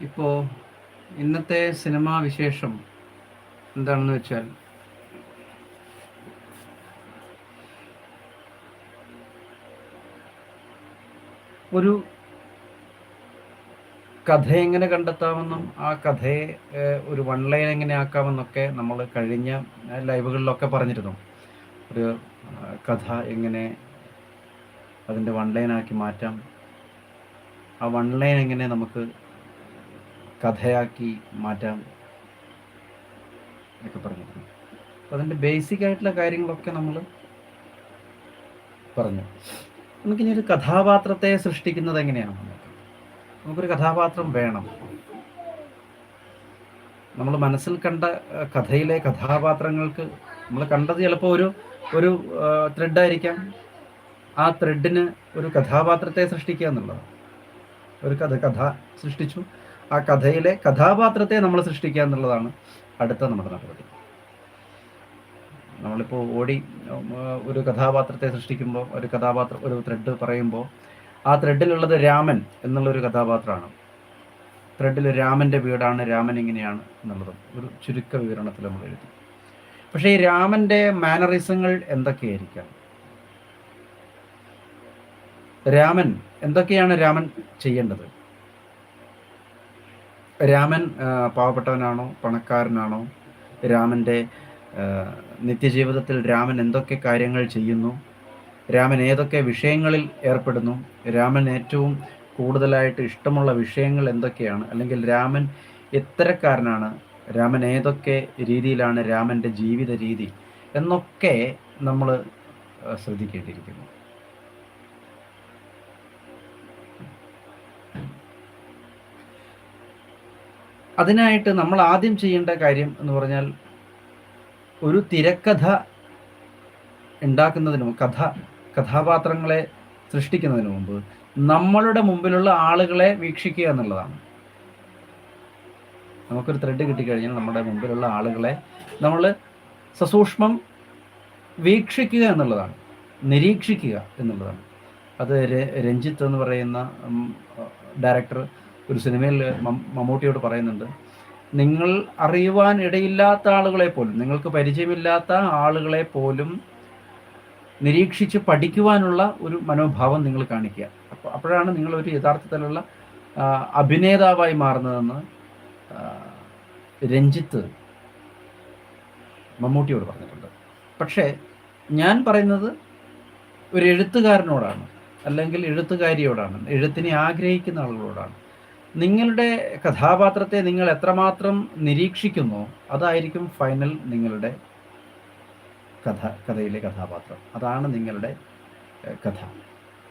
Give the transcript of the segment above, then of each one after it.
ഇപ്പോൾ ഇന്നത്തെ സിനിമാ വിശേഷം എന്താണെന്ന് വെച്ചാൽ ഒരു കഥ എങ്ങനെ കണ്ടെത്താമെന്നും ആ കഥയെ ഒരു വൺ ലൈൻ എങ്ങനെ ആക്കാമെന്നൊക്കെ നമ്മൾ കഴിഞ്ഞ ലൈവുകളിലൊക്കെ പറഞ്ഞിരുന്നു. ഒരു കഥ എങ്ങനെ അതിന്റെ വൺ ലൈനാക്കി മാറ്റാം. ആ വൺ ലൈൻ എങ്ങനെ നമുക്ക് കഥയാക്കി മാറ്റാം എന്നൊക്കെ പറഞ്ഞിരുന്നു. അപ്പോൾ അതിന്റെ ബേസിക് ആയിട്ടുള്ള കാര്യങ്ങളൊക്കെ നമ്മൾ പറഞ്ഞു. നമുക്കിനി ഒരു കഥാപാത്രത്തെ സൃഷ്ടിക്കുന്നത് എങ്ങനെയാണ്? നമുക്ക് നമുക്കൊരു കഥാപാത്രം വേണം. നമ്മൾ മനസ്സിൽ കണ്ട കഥയിലെ കഥാപാത്രങ്ങൾക്ക് നമ്മൾ കണ്ടത് ചിലപ്പോൾ ഒരു ഒരു ത്രെഡായിരിക്കാം ആ ത്രെഡിന് ഒരു കഥാപാത്രത്തെ സൃഷ്ടിക്കുക എന്നുള്ളത് ഒരു കഥ കഥ സൃഷ്ടിച്ചു. ആ കഥയിലെ കഥാപാത്രത്തെ നമ്മൾ സൃഷ്ടിക്കുക എന്നുള്ളതാണ് അടുത്ത നമ്മുടെ നടപടി. നമ്മളിപ്പോൾ ഓടി ഒരു കഥാപാത്രത്തെ സൃഷ്ടിക്കുമ്പോൾ ഒരു കഥാപാത്രം ഒരു ത്രെഡ് പറയുമ്പോൾ ആ ത്രെഡിലുള്ളത് രാമൻ എന്നുള്ളൊരു കഥാപാത്രമാണ്. ത്രെഡിൽ രാമന്റെ വീടാണ് രാമൻ ഇങ്ങനെയാണ് എന്നുള്ളതും ഒരു ചുരുക്ക വിവരണത്തിൽ നമ്മൾ എഴുതി. പക്ഷേ ഈ രാമന്റെ മാനറിസങ്ങൾ എന്തൊക്കെയായിരിക്കാം? രാമൻ എന്തൊക്കെയാണ് രാമൻ ചെയ്യേണ്ടത്? രാമൻ പാവപ്പെട്ടവനാണോ? പണക്കാരനാണോ? രാമന്റെ നിത്യജീവിതത്തിൽ രാമൻ എന്തൊക്കെ കാര്യങ്ങൾ ചെയ്യുന്നു? രാമൻ ഏതൊക്കെ വിഷയങ്ങളിൽ ഏർപ്പെടുന്നു? രാമൻ ഏറ്റവും കൂടുതലായിട്ട് ഇഷ്ടമുള്ള വിഷയങ്ങൾ എന്തൊക്കെയാണ്? അല്ലെങ്കിൽ രാമൻ എത്തരക്കാരനാണ്? രാമൻ ഏതൊക്കെ രീതിയിലാണ് രാമന്റെ ജീവിത രീതി? എന്നൊക്കെ നമ്മൾ ശ്രദ്ധിക്കേണ്ടിയിരിക്കുന്നു. അതിനായിട്ട് നമ്മൾ ആദ്യം ചെയ്യേണ്ട കാര്യം എന്ന് പറഞ്ഞാൽ ഒരു തിരക്കഥ ഉണ്ടാക്കുന്നതിന് മുമ്പ് കഥ കഥാപാത്രങ്ങളെ സൃഷ്ടിക്കുന്നതിന് മുമ്പ് നമ്മളുടെ മുമ്പിലുള്ള ആളുകളെ വീക്ഷിക്കുക എന്നുള്ളതാണ്. നമുക്കൊരു ത്രെഡ് കിട്ടിക്കഴിഞ്ഞാൽ നമ്മുടെ മുമ്പിലുള്ള ആളുകളെ നമ്മൾ സസൂക്ഷ്മം വീക്ഷിക്കുക എന്നുള്ളതാണ് നിരീക്ഷിക്കുക എന്നുള്ളതാണ്. അത് രഞ്ജിത്ത് എന്ന് പറയുന്ന ഡയറക്ടർ ഒരു സിനിമയിൽ മമ്മൂട്ടിയോട് പറയുന്നുണ്ട് നിങ്ങൾ അറിയുവാൻ ഇടയില്ലാത്ത ആളുകളെ പോലും നിങ്ങൾക്ക് പരിചയമില്ലാത്ത ആളുകളെ പോലും നിരീക്ഷിച്ച് പഠിക്കുവാനുള്ള ഒരു മനോഭാവം നിങ്ങൾ കാണിക്കുക. അപ്പോൾ അപ്പോഴാണ് നിങ്ങൾ ഒരു യഥാർത്ഥത്തിലുള്ള അഭിനേതാവായി മാറുന്നതെന്ന് രഞ്ജിത്ത് മമ്മൂട്ടിയോട് പറഞ്ഞിട്ടുണ്ട്. പക്ഷേ ഞാൻ പറയുന്നത് ഒരു എഴുത്തുകാരനോടാണ് അല്ലെങ്കിൽ എഴുത്തുകാരിയോടാണ് എഴുത്തിനെ ആഗ്രഹിക്കുന്ന ആളുകളോടാണ്. നിങ്ങളുടെ കഥാപാത്രത്തെ നിങ്ങൾ എത്രമാത്രം നിരീക്ഷിക്കുന്നു അതായിരിക്കും ഫൈനൽ നിങ്ങളുടെ കഥ കഥയിലെ കഥാപാത്രം. അതാണ് നിങ്ങളുടെ കഥ.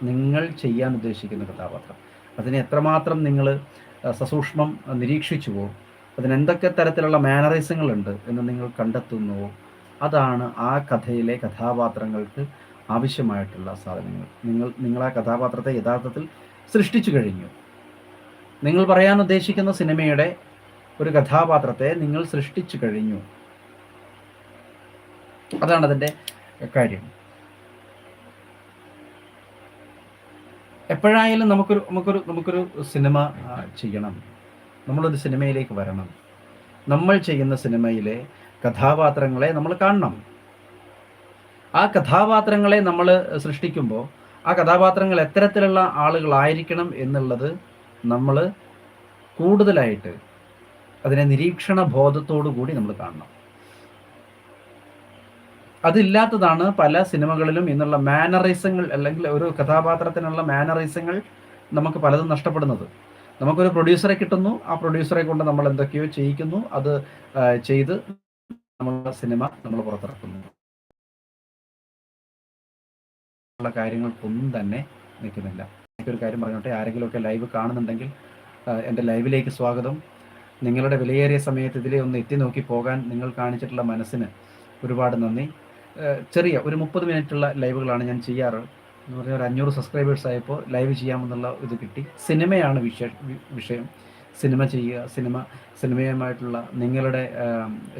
നിങ്ങൾ ചെയ്യാൻ ഉദ്ദേശിക്കുന്ന കഥാപാത്രം. അതിനെ എത്രമാത്രം നിങ്ങൾ സസൂക്ഷ്മം നിരീക്ഷിച്ചുവോ അതിനെന്തൊക്കെ തരത്തിലുള്ള മാനറിസങ്ങളുണ്ട് എന്ന് നിങ്ങൾ കണ്ടെത്തുന്നുവോ അതാണ് ആ കഥയിലെ കഥാപാത്രങ്ങൾക്ക് ആവശ്യമായിട്ടുള്ള സാധനങ്ങൾ. നിങ്ങൾ ആ കഥാപാത്രത്തെ യഥാർത്ഥത്തിൽ സൃഷ്ടിച്ചു കഴിഞ്ഞു. നിങ്ങൾ പറയാൻ ഉദ്ദേശിക്കുന്ന സിനിമയുടെ ഒരു കഥാപാത്രത്തെ നിങ്ങൾ സൃഷ്ടിച്ചു കഴിഞ്ഞു. അതാണ് അതിന്റെ കാര്യം. എപ്പോഴായാലും നമുക്കൊരു നമുക്കൊരു നമുക്കൊരു സിനിമ ചെയ്യണം. നമ്മളൊരു സിനിമയിലേക്ക് വരണം. നമ്മൾ ചെയ്യുന്ന സിനിമയിലെ കഥാപാത്രങ്ങളെ നമ്മൾ കാണണം. ആ കഥാപാത്രങ്ങളെ നമ്മൾ സൃഷ്ടിക്കുമ്പോൾ ആ കഥാപാത്രങ്ങൾ എത്തരത്തിലുള്ള ആളുകളായിരിക്കണം എന്നുള്ളത് നമ്മൾ കൂടുതലായിട്ട് അതിനെ നിരീക്ഷണ ബോധത്തോടു കൂടി നമ്മൾ കാണണം. അതില്ലാത്തതാണ് പല സിനിമകളിലും ഇന്നുള്ള മാനറിസങ്ങൾ അല്ലെങ്കിൽ ഒരു കഥാപാത്രത്തിനുള്ള മാനറിസങ്ങൾ നമുക്ക് പലതും നഷ്ടപ്പെടുന്നത്. നമുക്കൊരു പ്രൊഡ്യൂസറെ കിട്ടുന്നു ആ പ്രൊഡ്യൂസറെ കൊണ്ട് നമ്മൾ എന്തൊക്കെയോ ചെയ്യിക്കുന്നു അത് ചെയ്ത് നമ്മളുടെ സിനിമ നമ്മൾ പുറത്തിറക്കുന്നു. കാര്യങ്ങൾക്കൊന്നും തന്നെ നിൽക്കുന്നില്ല. എനിക്കൊരു കാര്യം പറഞ്ഞോട്ടെ? ആരെങ്കിലുമൊക്കെ ലൈവ് കാണുന്നുണ്ടെങ്കിൽ എന്റെ ലൈവിലേക്ക് സ്വാഗതം. നിങ്ങളുടെ വിലയേറിയ സമയത്ത് ഇതിലെ ഒന്ന് എത്തി നോക്കി പോകാൻ നിങ്ങൾ കാണിച്ചിട്ടുള്ള മനസ്സിന് ഒരുപാട് നന്ദി. ചെറിയ ഒരു മുപ്പത് മിനിറ്റുള്ള ലൈവുകളാണ് ഞാൻ ചെയ്യാറ്. എന്ന് പറഞ്ഞാൽ ഒരു അഞ്ഞൂറ് സബ്സ്ക്രൈബേഴ്സ് ആയപ്പോൾ ലൈവ് ചെയ്യാമെന്നുള്ള ഇത് കിട്ടി. സിനിമയാണ് വിഷയ വിഷയം. സിനിമ ചെയ്യുക സിനിമ സിനിമയുമായിട്ടുള്ള നിങ്ങളുടെ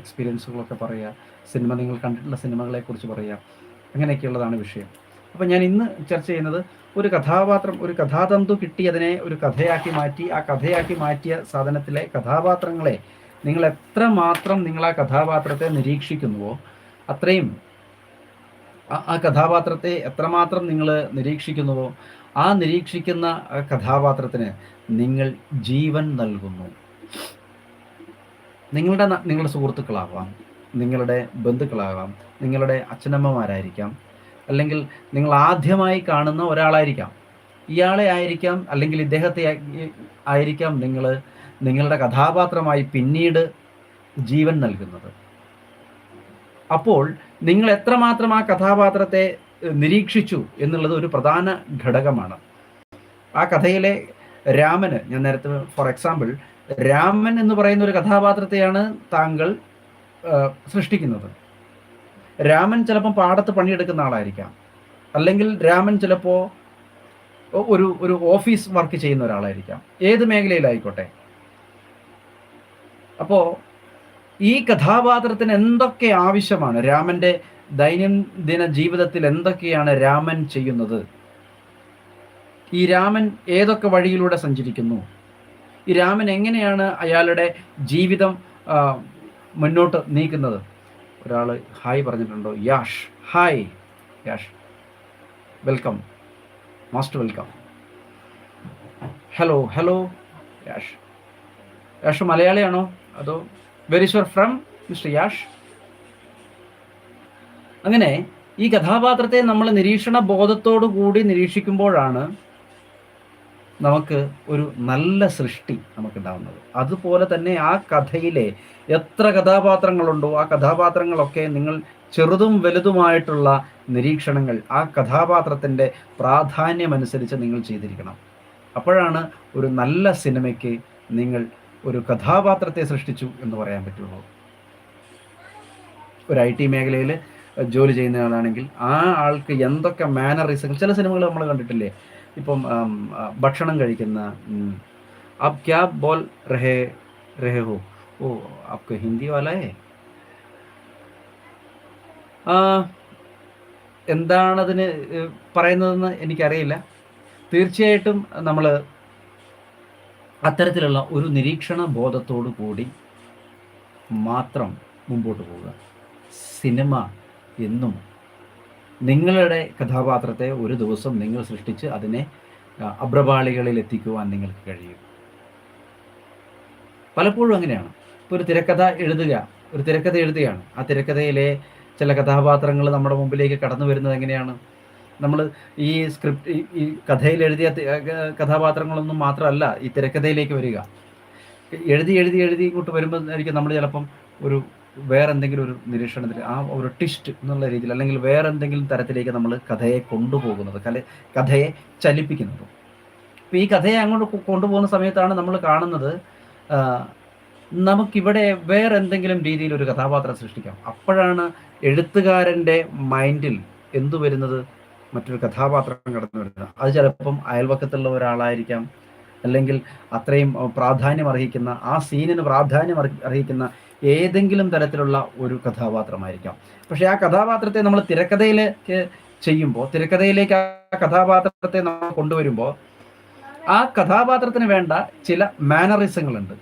എക്സ്പീരിയൻസുകളൊക്കെ പറയുക സിനിമ നിങ്ങൾ കണ്ടിട്ടുള്ള സിനിമകളെക്കുറിച്ച് പറയുക അങ്ങനെയൊക്കെയുള്ളതാണ് വിഷയം. അപ്പം ഞാൻ ഇന്ന് ചർച്ച ചെയ്യുന്നത് ഒരു കഥാപാത്രം ഒരു കഥാതന്തു കിട്ടി അതിനെ ഒരു കഥയാക്കി മാറ്റി ആ കഥയാക്കി മാറ്റിയ സാധനത്തിലെ കഥാപാത്രങ്ങളെ നിങ്ങൾ എത്ര മാത്രം നിങ്ങൾ ആ കഥാപാത്രത്തെ നിരീക്ഷിക്കുന്നുവോ അത്രയും ആ കഥാപാത്രത്തെ എത്രമാത്രം നിങ്ങൾ നിരീക്ഷിക്കുന്നുവോ ആ നിരീക്ഷിക്കുന്ന കഥാപാത്രത്തിന് നിങ്ങൾ ജീവൻ നൽകുന്നു. നിങ്ങളുടെ നിങ്ങളുടെ സുഹൃത്തുക്കളാവാം നിങ്ങളുടെ ബന്ധുക്കളാകാം നിങ്ങളുടെ അച്ഛനമ്മമാരായിരിക്കാം അല്ലെങ്കിൽ നിങ്ങൾ ആദ്യമായി കാണുന്ന ഒരാളായിരിക്കാം. ഇയാളെ ആയിരിക്കാം അല്ലെങ്കിൽ ഇദ്ദേഹത്തെ ആയിരിക്കാം നിങ്ങൾ നിങ്ങളുടെ കഥാപാത്രമായി പിന്നീട് ജീവൻ നൽകുന്നത്. അപ്പോൾ നിങ്ങൾ എത്രമാത്രം ആ കഥാപാത്രത്തെ നിരീക്ഷിച്ചു എന്നുള്ളത് ഒരു പ്രധാന ഘടകമാണ്. ആ കഥയിലെ രാമന് ഞാൻ നേരത്തെ ഫോർ എക്സാമ്പിൾ രാമൻ എന്ന് പറയുന്ന ഒരു കഥാപാത്രത്തെയാണ് താങ്കൾ സൃഷ്ടിക്കുന്നത്. രാമൻ ചിലപ്പം പാടത്ത് പണിയെടുക്കുന്ന ആളായിരിക്കാം. അല്ലെങ്കിൽ രാമൻ ചിലപ്പോൾ ഒരു ഒരു ഓഫീസ് വർക്ക് ചെയ്യുന്ന ഒരാളായിരിക്കാം. ഏത് മേഖലയിലായിക്കോട്ടെ. അപ്പോൾ ഈ കഥാപാത്രത്തിന് എന്തൊക്കെ ആവശ്യമാണ്? രാമന്റെ ദൈനംദിന ജീവിതത്തിൽ എന്തൊക്കെയാണ് രാമൻ ചെയ്യുന്നത്? ഈ രാമൻ ഏതൊക്കെ വഴിയിലൂടെ സഞ്ചരിക്കുന്നു? ഈ രാമൻ എങ്ങനെയാണ് അയാളുടെ ജീവിതം മുന്നോട്ട് നീക്കുന്നത്? ഒരാൾ ഹായ് പറഞ്ഞിട്ടുണ്ടോ? Yash. Hi. Yash. Welcome. Master welcome. Hello hello. Yash. Yash മലയാളിയാണോ? അതോ very sure from mister Yash? അങ്ങനെ ഈ കഥാപാത്രത്തെ നമ്മൾ നിരീക്ഷണ ബോധത്തോടു കൂടി നിരീക്ഷിക്കുമ്പോഴാണ് നമുക്ക് ഒരു നല്ല സൃഷ്ടി നമുക്കുണ്ടാവുന്നത്. അതുപോലെ തന്നെ ആ കഥയിലെ എത്ര കഥാപാത്രങ്ങളുണ്ടോ ആ കഥാപാത്രങ്ങളൊക്കെ നിങ്ങൾ ചെറുതും വലുതുമായിട്ടുള്ള നിരീക്ഷണങ്ങൾ ആ കഥാപാത്രത്തിന്റെ പ്രാധാന്യമനുസരിച്ച് നിങ്ങൾ ചെയ്തിരിക്കണം. അപ്പോഴാണ് ഒരു നല്ല സിനിമയ്ക്ക് നിങ്ങൾ ഒരു കഥാപാത്രത്തെ സൃഷ്ടിച്ചു എന്ന് പറയാൻ പറ്റുള്ളൂ. ഒരു ഐ ടി മേഖലയിൽ ജോലി ചെയ്യുന്ന ആളാണെങ്കിൽ ആ ആൾക്ക് എന്തൊക്കെ മാനറിസങ്ങൾ ചില സിനിമകൾ നമ്മൾ കണ്ടിട്ടില്ലേ? ഇപ്പം ഭക്ഷണം കഴിക്കുന്ന അപ് ക്യാ ബോൾ റഹേ റഹേ ഹോ? ഓ ആപ്ക്ക് ഹിന്ദി വാലേ എന്താണതിന് പറയുന്നതെന്ന് എനിക്കറിയില്ല. തീർച്ചയായിട്ടും നമ്മൾ അത്തരത്തിലുള്ള ഒരു നിരീക്ഷണ ബോധത്തോടു കൂടി മാത്രം മുമ്പോട്ട് പോവുക. സിനിമ എന്നും നിങ്ങളുടെ കഥാപാത്രത്തെ ഒരു ദിവസം നിങ്ങൾ സൃഷ്ടിച്ച് അതിനെ അബ്രപാളികളിൽ എത്തിക്കുവാൻ നിങ്ങൾക്ക് കഴിയും. പലപ്പോഴും അങ്ങനെയാണ്. ഇപ്പോൾ ഒരു തിരക്കഥ എഴുതുക ഒരു തിരക്കഥ എഴുതുകയാണ്. ആ തിരക്കഥയിലെ ചില കഥാപാത്രങ്ങൾ നമ്മുടെ മുമ്പിലേക്ക് കടന്നു വരുന്നത് എങ്ങനെയാണ്? നമ്മൾ ഈ സ്ക്രിപ്റ്റ് ഈ കഥയിൽ എഴുതിയ കഥാപാത്രങ്ങളൊന്നും മാത്രമല്ല ഈ തിരക്കഥയിലേക്ക് വരിക. എഴുതി എഴുതി എഴുതി ഇങ്ങോട്ട് വരുമ്പോൾ ആയിരിക്കും നമ്മൾ ചിലപ്പം ഒരു വേറെ എന്തെങ്കിലും ഒരു നിരീക്ഷണത്തിൽ ആ ഒരു ടിസ്റ്റ് എന്നുള്ള രീതിയിൽ അല്ലെങ്കിൽ വേറെ എന്തെങ്കിലും തരത്തിലേക്ക് നമ്മൾ കഥയെ കൊണ്ടുപോകുന്നത് കല കഥയെ ചലിപ്പിക്കുന്നത്. അപ്പോൾ ഈ കഥയെ അങ്ങോട്ട് കൊണ്ടുപോകുന്ന സമയത്താണ് നമ്മൾ കാണുന്നത് നമുക്കിവിടെ വേറെ എന്തെങ്കിലും രീതിയിൽ ഒരു കഥാപാത്രം സൃഷ്ടിക്കാം. അപ്പോഴാണ് എഴുത്തുകാരന്റെ മൈൻഡിൽ എന്തു വരുന്നത്? മറ്റൊരു കഥാപാത്രം കടന്നു വരുന്നത്. അത് ചിലപ്പം അയൽവക്കത്തുള്ള ഒരാളായിരിക്കാം അല്ലെങ്കിൽ അത്രയും പ്രാധാന്യം അർഹിക്കുന്ന ആ സീനിന് പ്രാധാന്യം അർഹിക്കുന്ന ഏതെങ്കിലും തരത്തിലുള്ള ഒരു കഥാപാത്രമായിരിക്കാം. പക്ഷേ ആ കഥാപാത്രത്തെ നമ്മൾ തിരക്കഥയിലേക്ക് ചെയ്യുമ്പോൾ തിരക്കഥയിലേക്ക് ആ കഥാപാത്രത്തെ നമ്മൾ കൊണ്ടുവരുമ്പോൾ ആ കഥാപാത്രത്തിന് വേണ്ട ചില മാനറിസങ്ങളുണ്ട്.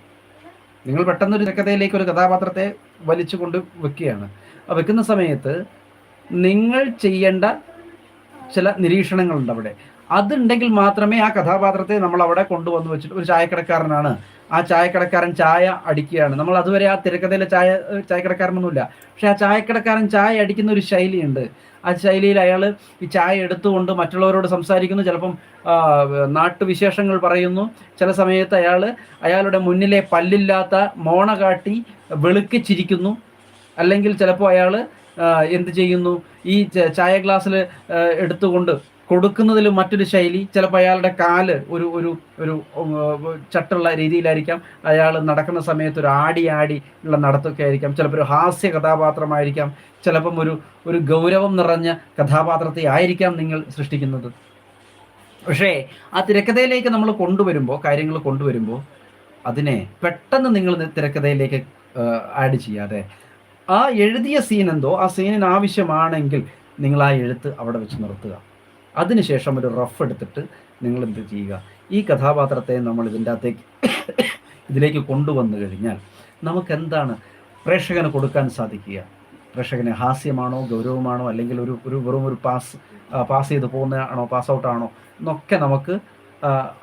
നിങ്ങൾ പെട്ടെന്ന് ഒരു തിരക്കഥയിലേക്ക് ഒരു കഥാപാത്രത്തെ വലിച്ചു കൊണ്ട് വെക്കുകയാണ് വെക്കുന്ന സമയത്ത് നിങ്ങൾ ചെയ്യേണ്ട ചില നിരീക്ഷണങ്ങളുണ്ട് അവിടെ. അതുണ്ടെങ്കിൽ മാത്രമേ ആ കഥാപാത്രത്തെ നമ്മൾ അവിടെ കൊണ്ടുവന്ന് വെച്ചിട്ട് ഒരു ചായക്കടക്കാരനാണ്. ആ ചായക്കടക്കാരൻ ചായ അടിക്കുകയാണ്. നമ്മൾ അതുവരെ ആ തിരക്കഥയിലെ ചായ ചായക്കടക്കാരനൊന്നുമില്ല. പക്ഷെ ആ ചായക്കടക്കാരൻ ചായ അടിക്കുന്ന ഒരു ശൈലിയുണ്ട്. ആ ശൈലിയിൽ അയാൾ ഈ ചായ എടുത്തുകൊണ്ട് മറ്റുള്ളവരോട് സംസാരിക്കുന്നു. ചിലപ്പം നാട്ടുവിശേഷങ്ങൾ പറയുന്നു. ചില സമയത്ത് അയാൾ അയാളുടെ മുന്നിലെ പല്ലില്ലാത്ത മോണ കാട്ടി വെളുക്കിച്ചിരിക്കുന്നു അല്ലെങ്കിൽ ചിലപ്പോൾ അയാൾ എന്ത് ചെയ്യുന്നു? ഈ ചായ ഗ്ലാസ്സിൽ എടുത്തുകൊണ്ട് കൊടുക്കുന്നതിൽ മറ്റൊരു ശൈലി ചിലപ്പോൾ അയാളുടെ കാൽ ഒരു ഒരു ഒരു ചട്ടുള്ള രീതിയിലായിരിക്കാം. അയാൾ നടക്കുന്ന സമയത്ത് ഒരു ആടി ആടി ഉള്ള നടത്തൊക്കെ ആയിരിക്കാം. ചിലപ്പോൾ ഒരു ഹാസ്യ കഥാപാത്രമായിരിക്കാം. ചിലപ്പം ഒരു ഒരു ഗൗരവം നിറഞ്ഞ കഥാപാത്രത്തെ ആയിരിക്കാം നിങ്ങൾ സൃഷ്ടിക്കുന്നത്. പക്ഷേ ആ തിരക്കഥയിലേക്ക് നമ്മൾ കൊണ്ടുവരുമ്പോൾ കാര്യങ്ങൾ കൊണ്ടുവരുമ്പോൾ അതിനെ പെട്ടെന്ന് നിങ്ങൾ തിരക്കഥയിലേക്ക് ആഡ് ചെയ്യാതെ. ആ എഴുതിയ സീൻ എന്തോ? ആ സീനിന് ആവശ്യമാണെങ്കിൽ നിങ്ങൾ ആ എഴുത്ത് അവിടെ വെച്ച് നിർത്തുക. അതിനുശേഷം ഒരു റഫ് എടുത്തിട്ട് നിങ്ങൾ എന്ത് ചെയ്യുക? ഈ കഥാപാത്രത്തെ നമ്മൾ ഇതിന്റെ അകത്തേക്ക് ഇതിലേക്ക് കൊണ്ടുവന്നു കഴിഞ്ഞാൽ നമുക്ക് എന്താണ് പ്രേക്ഷകന് കൊടുക്കാൻ സാധിക്കുക? പ്രേക്ഷകന് ഹാസ്യമാണോ ഗൗരവമാണോ അല്ലെങ്കിൽ ഒരു ഒരു വെറും ഒരു പാസ് പാസ് ചെയ്ത് പോകുന്നതാണോ പാസ് ഔട്ടാണോ എന്നൊക്കെ നമുക്ക്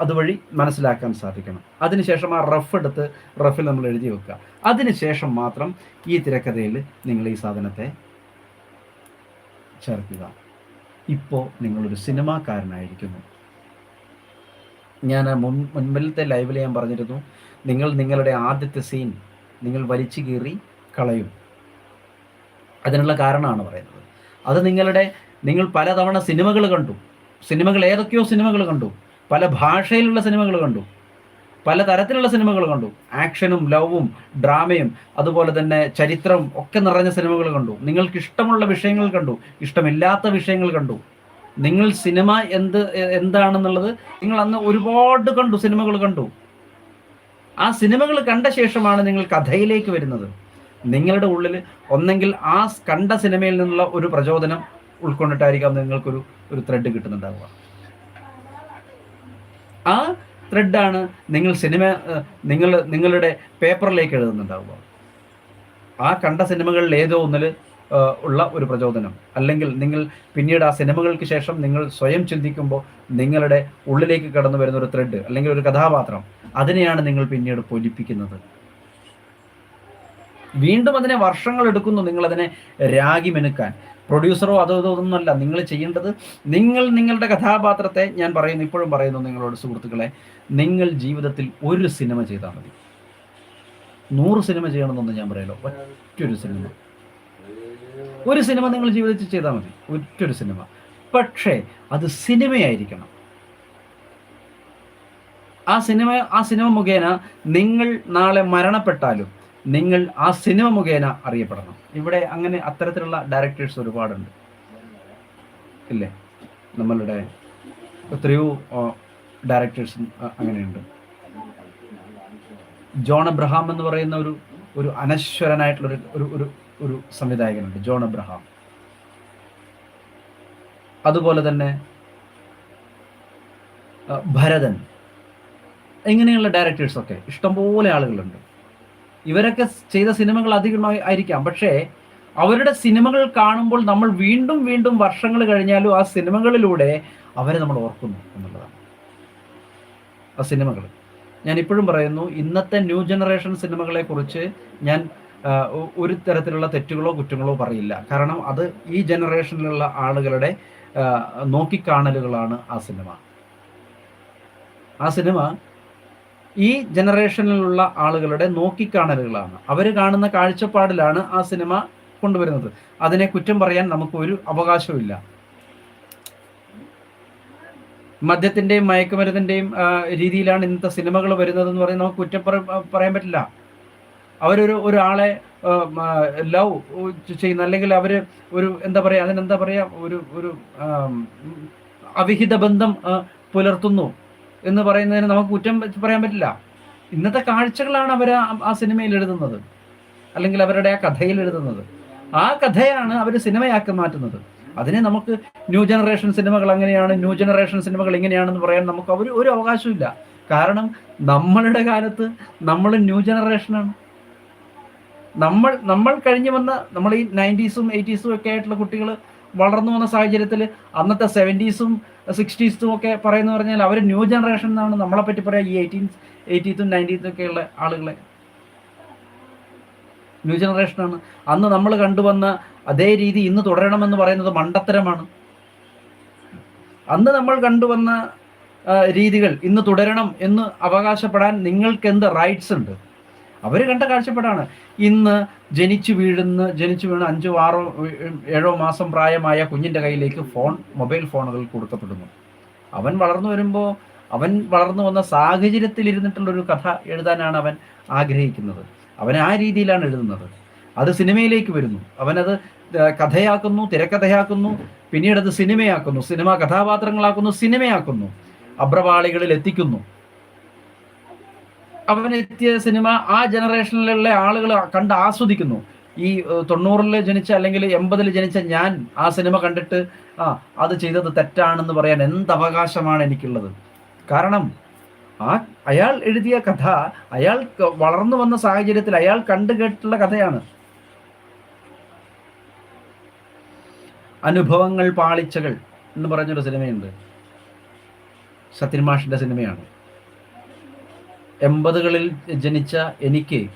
അതുവഴി മനസ്സിലാക്കാൻ സാധിക്കണം. അതിനുശേഷം ആ റഫ് എടുത്ത് റഫിൽ നമ്മൾ എഴുതി വെക്കുക. അതിനുശേഷം മാത്രം ഈ തിരക്കഥയിൽ നിങ്ങൾ ഈ സാധനത്തെ ചേർക്കുക. ഇപ്പോൾ നിങ്ങളൊരു സിനിമാക്കാരനായിരിക്കുന്നു. ഞാൻ മുൻ മുൻപിലത്തെ ലൈവിൽ ഞാൻ പറഞ്ഞിരുന്നു നിങ്ങൾ നിങ്ങളുടെ ആദ്യത്തെ സീൻ നിങ്ങൾ വലിച്ചു കീറി കളയും. അതിനുള്ള കാരണമാണ് പറയുന്നത്. അത് നിങ്ങളുടെ നിങ്ങൾ പലതവണ സിനിമകൾ കണ്ടു. സിനിമകൾ ഏതൊക്കെയോ സിനിമകൾ കണ്ടു. പല ഭാഷയിലുള്ള സിനിമകൾ കണ്ടു. പല തരത്തിലുള്ള സിനിമകൾ കണ്ടു. ആക്ഷനും ലവും ഡ്രാമയും അതുപോലെ തന്നെ ചരിത്രം ഒക്കെ നിറഞ്ഞ സിനിമകൾ കണ്ടു. നിങ്ങൾക്ക് ഇഷ്ടമുള്ള വിഷയങ്ങൾ കണ്ടു. ഇഷ്ടമില്ലാത്ത വിഷയങ്ങൾ കണ്ടു. നിങ്ങൾ സിനിമ എന്ത് എന്താണെന്നുള്ളത് നിങ്ങൾ അന്ന് ഒരുപാട് കണ്ടു സിനിമകൾ കണ്ടു. ആ സിനിമകൾ കണ്ട ശേഷമാണ് നിങ്ങൾ കഥയിലേക്ക് വരുന്നത്. നിങ്ങളുടെ ഉള്ളിൽ ഒന്നെങ്കിൽ ആ കണ്ട സിനിമയിൽ നിന്നുള്ള ഒരു പ്രചോദനം ഉൾക്കൊണ്ടിട്ടായിരിക്കാം നിങ്ങൾക്കൊരു ഒരു ത്രെഡ് കിട്ടുന്നുണ്ടാവുക. ആ ത്രെഡാണ് നിങ്ങൾ സിനിമ നിങ്ങൾ നിങ്ങളുടെ പേപ്പറിലേക്ക് എഴുതുന്നുണ്ടാവുക. ആ കണ്ട സിനിമകളിൽ ഏതോ ഒന്നിൽ ഉള്ള ഒരു പ്രചോദനം. അല്ലെങ്കിൽ നിങ്ങൾ പിന്നീട് ആ സിനിമകൾക്ക് ശേഷം നിങ്ങൾ സ്വയം ചിന്തിക്കുമ്പോൾ നിങ്ങളുടെ ഉള്ളിലേക്ക് കടന്നു വരുന്ന ഒരു ത്രെഡ് അല്ലെങ്കിൽ ഒരു കഥാപാത്രം അതിനെയാണ് നിങ്ങൾ പിന്നീട് പൊലിപ്പിക്കുന്നത്. വീണ്ടും അതിനെ വർഷങ്ങൾ എടുക്കുന്നു നിങ്ങൾ അതിനെ രാഗി മെനുക്കാൻ. പ്രൊഡ്യൂസറോ അതോ ഇതോ ഒന്നുമല്ല നിങ്ങൾ ചെയ്യേണ്ടത് നിങ്ങൾ നിങ്ങളുടെ കഥാപാത്രത്തെ ഞാൻ പറയുന്നു ഇപ്പോഴും പറയുന്നു നിങ്ങളോട് സുഹൃത്തുക്കളെ നിങ്ങൾ ജീവിതത്തിൽ ഒരു സിനിമ ചെയ്താൽ മതി. നൂറ് സിനിമ ചെയ്യണമെന്നൊന്നും ഞാൻ പറയല്ലോ. ഒറ്റൊരു സിനിമ. ഒരു സിനിമ നിങ്ങൾ ജീവിതത്തിൽ ചെയ്താൽ മതി. ഒറ്റൊരു സിനിമ. പക്ഷേ അത് സിനിമയായിരിക്കണം. ആ സിനിമ ആ സിനിമ മുഖേന നിങ്ങൾ നാളെ മരണപ്പെട്ടാലും നിങ്ങൾ ആ സിനിമ മുഖേന അറിയപ്പെടണം. ഇവിടെ അങ്ങനെ അത്തരത്തിലുള്ള ഡയറക്ടേഴ്സ് ഒരുപാടുണ്ട്. ഇല്ലേ? നമ്മളുടെ എത്രയോ ഡയറക്ടേഴ്സ് അങ്ങനെയുണ്ട്. ജോൺ അബ്രഹാം എന്ന് പറയുന്ന ഒരു ഒരു അനശ്വരനായിട്ടുള്ള ഒരു ഒരു ഒരു സംവിധായകനുണ്ട് ജോൺ അബ്രഹാം. അതുപോലെ തന്നെ ഭരതൻ. ഇങ്ങനെയുള്ള ഡയറക്ടേഴ്സൊക്കെ ഇഷ്ടംപോലെ ആളുകളുണ്ട്. ഇവരൊക്കെ ചെയ്ത സിനിമകൾ അധികമായി ആയിരിക്കാം. പക്ഷേ അവരുടെ സിനിമകൾ കാണുമ്പോൾ നമ്മൾ വീണ്ടും വീണ്ടും വർഷങ്ങൾ കഴിഞ്ഞാലും ആ സിനിമകളിലൂടെ അവരെ നമ്മൾ ഓർക്കുന്നു എന്നുള്ളതാണ്. ആ സിനിമകൾ. ഞാൻ ഇപ്പോഴും പറയുന്നു ഇന്നത്തെ ന്യൂ ജനറേഷൻ സിനിമകളെ കുറിച്ച് ഞാൻ ഒരു തരത്തിലുള്ള തെറ്റുകളോ കുറ്റങ്ങളോ പറയില്ല. കാരണം അത് ഈ ജനറേഷനിലുള്ള ആളുകളുടെ നോക്കിക്കാണലുകളാണ് ആ സിനിമ. ആ സിനിമ ഈ ജനറേഷനിലുള്ള ആളുകളുടെ നോക്കിക്കാണലുകളാണ്. അവർ കാണുന്ന കാഴ്ചപ്പാടിലാണ് ആ സിനിമ കൊണ്ടുവരുന്നത്. അതിനെ കുറ്റം പറയാൻ നമുക്ക് ഒരു അവകാശവുമില്ല. മദ്യത്തിന്റെയും മയക്കുമരുന്നിന്റെയും രീതിയിലാണ് ഇന്നത്തെ സിനിമകൾ വരുന്നത് എന്ന് പറയുന്നത് നമുക്ക് കുറ്റം പറയാൻ പറ്റില്ല. അവരൊരു ഒരാളെ ലവ് ചെയ്യുന്ന അല്ലെങ്കിൽ അവർ ഒരു എന്താ പറയാ അതിനെന്താ പറയാ ഒരു ഒരു അവിഹിത ബന്ധം പുലർത്തുന്നു. എന്ന് പറയുന്നതിന് നമുക്ക് കുറ്റം പറയാൻ പറ്റില്ല. ഇന്നത്തെ കാഴ്ചകളാണ് അവർ ആ സിനിമയിൽ എഴുതുന്നത്. അല്ലെങ്കിൽ അവരുടെ ആ കഥയിൽ എഴുതുന്നത്. ആ കഥയാണ് അവർ സിനിമയാക്കി മാറ്റുന്നത്. അതിനെ നമുക്ക് ന്യൂ ജനറേഷൻ സിനിമകൾ അങ്ങനെയാണ് ന്യൂ ജനറേഷൻ സിനിമകൾ ഇങ്ങനെയാണെന്ന് പറയാൻ നമുക്ക് ഒരു ഒരു അവകാശമില്ല കാരണം നമ്മളുടെ കാലത്ത് നമ്മൾ ന്യൂ ജനറേഷനാണ്. നമ്മൾ നമ്മൾ കഴിഞ്ഞു വന്ന നമ്മൾ ഈ നയന്റീസും എയ്റ്റീസും ഒക്കെ ആയിട്ടുള്ള കുട്ടികൾ വളർന്നു വന്ന സാഹചര്യത്തിൽ അന്നത്തെ സെവന്റീസും സിക്സ്റ്റീസും ഒക്കെ പറയുന്നു പറഞ്ഞാൽ അവർ ന്യൂ ജനറേഷൻ എന്നാണ് നമ്മളെ പറ്റി പറയാം ഈ എയ്റ്റീൻ എയ്റ്റീത്തും നയന്റീത്തും ഒക്കെയുള്ള ആളുകളെ ന്യൂ ജനറേഷനാണ് അന്ന് നമ്മൾ കണ്ടുവന്ന അതേ രീതി ഇന്ന് തുടരണമെന്ന് പറയുന്നത് മണ്ടത്തരമാണ്. അന്ന് നമ്മൾ കണ്ടുവന്ന രീതികൾ ഇന്ന് തുടരണം എന്ന് അവകാശപ്പെടാൻ നിങ്ങൾക്ക് എന്ത് റൈറ്റ്സ് ഉണ്ട്? അവർ കണ്ട കാഴ്ചപ്പാടാണ്. ഇന്ന് ജനിച്ചു വീഴുന്ന ജനിച്ചു വീണ് അഞ്ചോ ആറോ ഏഴോ മാസം പ്രായമായ കുഞ്ഞിന്റെ കയ്യിലേക്ക് ഫോൺ മൊബൈൽ ഫോണുകൾ കൊടുക്കപ്പെടുന്നു. അവൻ വളർന്നു വരുമ്പോൾ അവൻ വളർന്നു വന്ന സാഹചര്യത്തിൽ ഇരുന്നിട്ടുള്ളൊരു കഥ എഴുതാനാണ് അവൻ ആഗ്രഹിക്കുന്നത്. അവൻ ആ രീതിയിലാണ് എഴുതുന്നത്. അത് സിനിമയിലേക്ക് വരുന്നു. അവനത് കഥയാക്കുന്നു തിരക്കഥയാക്കുന്നു പിന്നീട് അത് സിനിമയാക്കുന്നു സിനിമ കഥാപാത്രങ്ങളാക്കുന്നു സിനിമയാക്കുന്നു അബ്രവാളികളിൽ എത്തിക്കുന്നു അവൻ എത്തിയ സിനിമ ആ ജനറേഷനിലുള്ള ആളുകൾ കണ്ട് ആസ്വദിക്കുന്നു. ഈ തൊണ്ണൂറിൽ ജനിച്ച അല്ലെങ്കിൽ എൺപതിൽ ജനിച്ച ഞാൻ ആ സിനിമ കണ്ടിട്ട് ആ അത് ചെയ്തത് തെറ്റാണെന്ന് പറയാൻ എന്ത് അവകാശമാണ് എനിക്കുള്ളത്. കാരണം ആ അയാൾ എഴുതിയ കഥ അയാൾ വളർന്നു വന്ന സാഹചര്യത്തിൽ അയാൾ കണ്ടു കേട്ടിട്ടുള്ള കഥയാണ്. അനുഭവങ്ങൾ പാളിച്ചകൾ എന്ന് പറഞ്ഞൊരു സിനിമയുണ്ട്. സത്യൻ മാഷിന്റെ സിനിമയാണ്. എൺപതുകളിൽ ജനിച്ച എനിക്ക്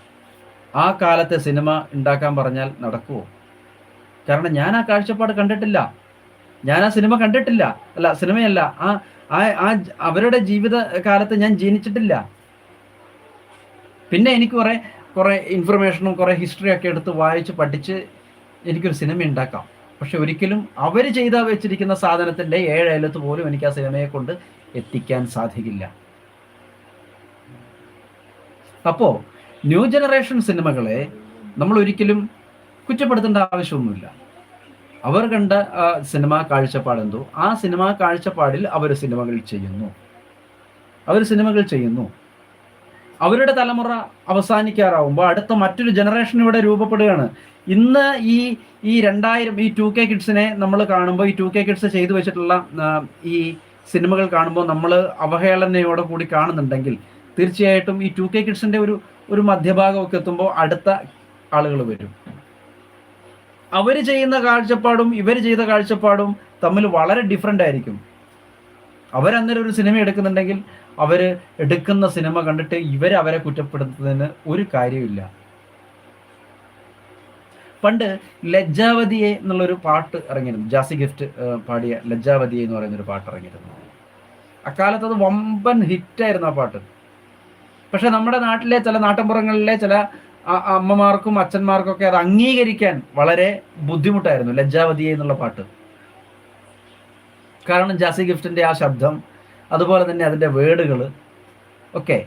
ആ കാലത്തെ സിനിമ ഉണ്ടാക്കാൻ പറഞ്ഞാൽ നടക്കുമോ കാരണം ഞാൻ ആ കാഴ്ചപ്പാട് കണ്ടിട്ടില്ല. ഞാൻ ആ സിനിമ കണ്ടിട്ടില്ല. അല്ല സിനിമയല്ല. ആ ആ അവരുടെ ജീവിത കാലത്ത് ഞാൻ ജനിച്ചിട്ടില്ല പിന്നെ എനിക്ക് കുറെ കുറെ ഇൻഫർമേഷനും കുറെ ഹിസ്റ്ററി ഒക്കെ എടുത്ത് വായിച്ച് പഠിച്ച് എനിക്കൊരു സിനിമ ഉണ്ടാക്കാം. പക്ഷെ ഒരിക്കലും അവർ ചെയ്താൽ വെച്ചിരിക്കുന്ന സാധനത്തിന്റെ ഏഴേലത്ത് പോലും എനിക്ക് ആ സിനിമയെ കൊണ്ട് എത്തിക്കാൻ സാധിക്കില്ല. അപ്പോൾ ന്യൂ ജനറേഷൻ സിനിമകളെ നമ്മൾ ഒരിക്കലും കുറ്റപ്പെടുത്തേണ്ട ആവശ്യമൊന്നുമില്ല. അവർ കണ്ട സിനിമാ കാഴ്ചപ്പാടെന്തോ ആ സിനിമാ കാഴ്ചപ്പാടിൽ അവർ സിനിമകൾ ചെയ്യുന്നു. അവർ സിനിമകൾ ചെയ്യുന്നു. അവരുടെ തലമുറ അവസാനിക്കാറാവുമ്പോൾ അടുത്ത മറ്റൊരു ജനറേഷൻ ഇവിടെ രൂപപ്പെടുകയാണ്. ഇന്ന് ഈ ഈ രണ്ടായിരം ഈ ടു കെ കിഡ്സിനെ നമ്മൾ കാണുമ്പോൾ ഈ ടു കെ കിഡ്സ് ചെയ്തു വെച്ചിട്ടുള്ള ഈ സിനിമകൾ കാണുമ്പോൾ നമ്മൾ അവഹേളനയോടെ കൂടി കാണുന്നുണ്ടെങ്കിൽ തീർച്ചയായിട്ടും ഈ ടു കെ കിഡ്സിന്റെ ഒരു ഒരു മധ്യഭാഗമൊക്കെ എത്തുമ്പോൾ അടുത്ത ആളുകൾ വരും. അവർ ചെയ്യുന്ന കാഴ്ചപ്പാടും ഇവർ ചെയ്ത കാഴ്ചപ്പാടും തമ്മിൽ വളരെ ഡിഫറെന്റ് ആയിരിക്കും. അവരന്നേരം ഒരു സിനിമ എടുക്കുന്നുണ്ടെങ്കിൽ അവർ എടുക്കുന്ന സിനിമ കണ്ടിട്ട് ഇവർ അവരെ കുറ്റപ്പെടുത്തുന്നതിന് ഒരു കാര്യമില്ല പണ്ട് ലജ്ജാവതിയെ എന്നുള്ളൊരു പാട്ട് ഇറങ്ങിയിരുന്നു. ജാസി ഗിഫ്റ്റ് പാടിയ ലജ്ജാവതിയെ എന്ന് പറയുന്നൊരു പാട്ട് ഇറങ്ങിയിരുന്നു. അക്കാലത്ത് അത് വമ്പൻ ഹിറ്റായിരുന്നു ആ പാട്ട്. പക്ഷെ നമ്മുടെ നാട്ടിലെ ചില നാട്ടിൻപുറങ്ങളിലെ ചില അമ്മമാർക്കും അച്ഛന്മാർക്കും ഒക്കെ അത് അംഗീകരിക്കാൻ വളരെ ബുദ്ധിമുട്ടായിരുന്നു ലജ്ജാവതി എന്നുള്ള പാട്ട്. കാരണം ജാസി ഗിഫ്റ്റിന്റെ ആ ശബ്ദം അതുപോലെ തന്നെ അതിന്റെ വേർഡുകൾ ഒക്കെ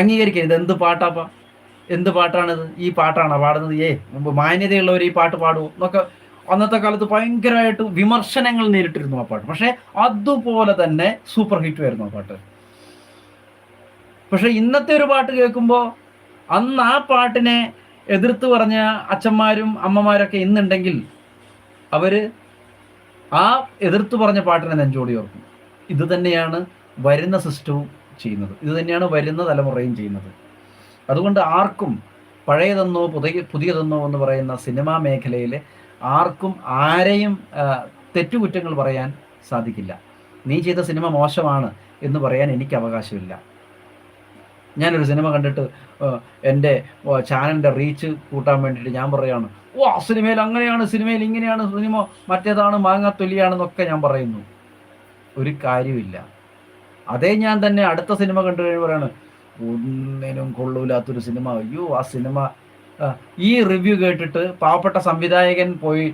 അംഗീകരിക്കരുത് എന്ത് പാട്ടാപ്പ എന്ത് പാട്ടാണിത്? ഈ പാട്ടാണോ പാടുന്നത്? ഏ മുമ്പ് മാന്യതയുള്ളവർ ഈ പാട്ട് പാടുമോ എന്നൊക്കെ അന്നത്തെ കാലത്ത് ഭയങ്കരമായിട്ട് വിമർശനങ്ങൾ നേരിട്ടിരുന്നു ആ പാട്ട്. പക്ഷേ അതുപോലെ തന്നെ സൂപ്പർ ഹിറ്റ് ആയിരുന്നു ആ പാട്ട്. പക്ഷെ ഇന്നത്തെ ഒരു പാട്ട് കേൾക്കുമ്പോൾ അന്ന് ആ പാട്ടിനെ എതിർത്ത് പറഞ്ഞ അച്ഛന്മാരും അമ്മമാരൊക്കെ ഇന്നുണ്ടെങ്കിൽ അവർ ആ എതിർത്ത് പറഞ്ഞ പാട്ടിനെ നെഞ്ചോടി ഓർക്കും. ഇത് തന്നെയാണ് വരുന്ന സിസ്റ്റവും ചെയ്യുന്നത്. ഇത് തന്നെയാണ് വരുന്ന തലമുറയും ചെയ്യുന്നത്. അതുകൊണ്ട് ആർക്കും പഴയതെന്നോ പുതിയ പുതിയതെന്നോ എന്ന് പറയുന്ന സിനിമാ മേഖലയിൽ ആർക്കും ആരെയും തെറ്റുകുറ്റങ്ങൾ പറയാൻ സാധിക്കില്ല. നീ ചെയ്ത സിനിമ മോശമാണ് എന്ന് പറയാൻ എനിക്ക് അവകാശമില്ല. ഞാനൊരു സിനിമ കണ്ടിട്ട് എന്റെ ചാനലിന്റെ റീച്ച് കൂട്ടാൻ വേണ്ടിയിട്ട് ഞാൻ പറയുകയാണ് ഓ ആ സിനിമയിൽ അങ്ങനെയാണ് സിനിമയിൽ ഇങ്ങനെയാണ് സിനിമ മറ്റേതാണ് മാങ്ങാത്തൊലിയാണെന്നൊക്കെ ഞാൻ പറയുന്നു. ഒരു കാര്യമില്ല അതേ ഞാൻ തന്നെ അടുത്ത സിനിമ കണ്ടു കഴിഞ്ഞ് പറയാണ് ഒന്നിനും കൊള്ളൂലാത്തൊരു സിനിമ. അയ്യോ ആ സിനിമ ഈ റിവ്യൂ കേട്ടിട്ട് പാവപ്പെട്ട സംവിധായകൻ പോയി